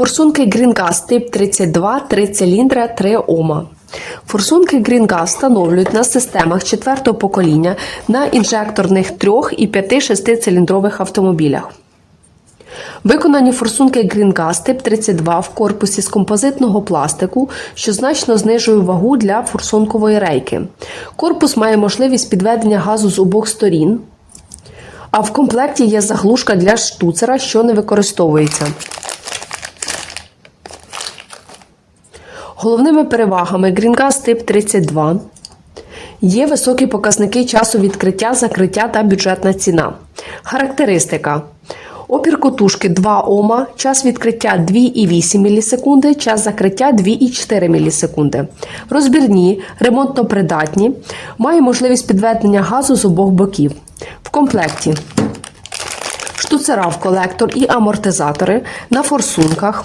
Форсунки Greengas тип 32, 3 циліндра, 3 Ома. Форсунки Greengas встановлюють на системах четвертого покоління на інжекторних 3 і 5-6 циліндрових автомобілях. Виконані форсунки Greengas тип 32 в корпусі з композитного пластику, що значно знижує вагу для форсункової рейки. Корпус має можливість підведення газу з обох сторін, а в комплекті є заглушка для штуцера, що не використовується. Головними перевагами Greengas тип 32 є високі показники часу відкриття, закриття та бюджетна ціна. Характеристика. Опір котушки 2 Ома, час відкриття 2,8 мілісекунди, час закриття 2,4 мілісекунди. Розбірні, ремонтно придатні, має можливість підведення газу з обох боків. В комплекті штуцера в колектор і амортизатори на форсунках.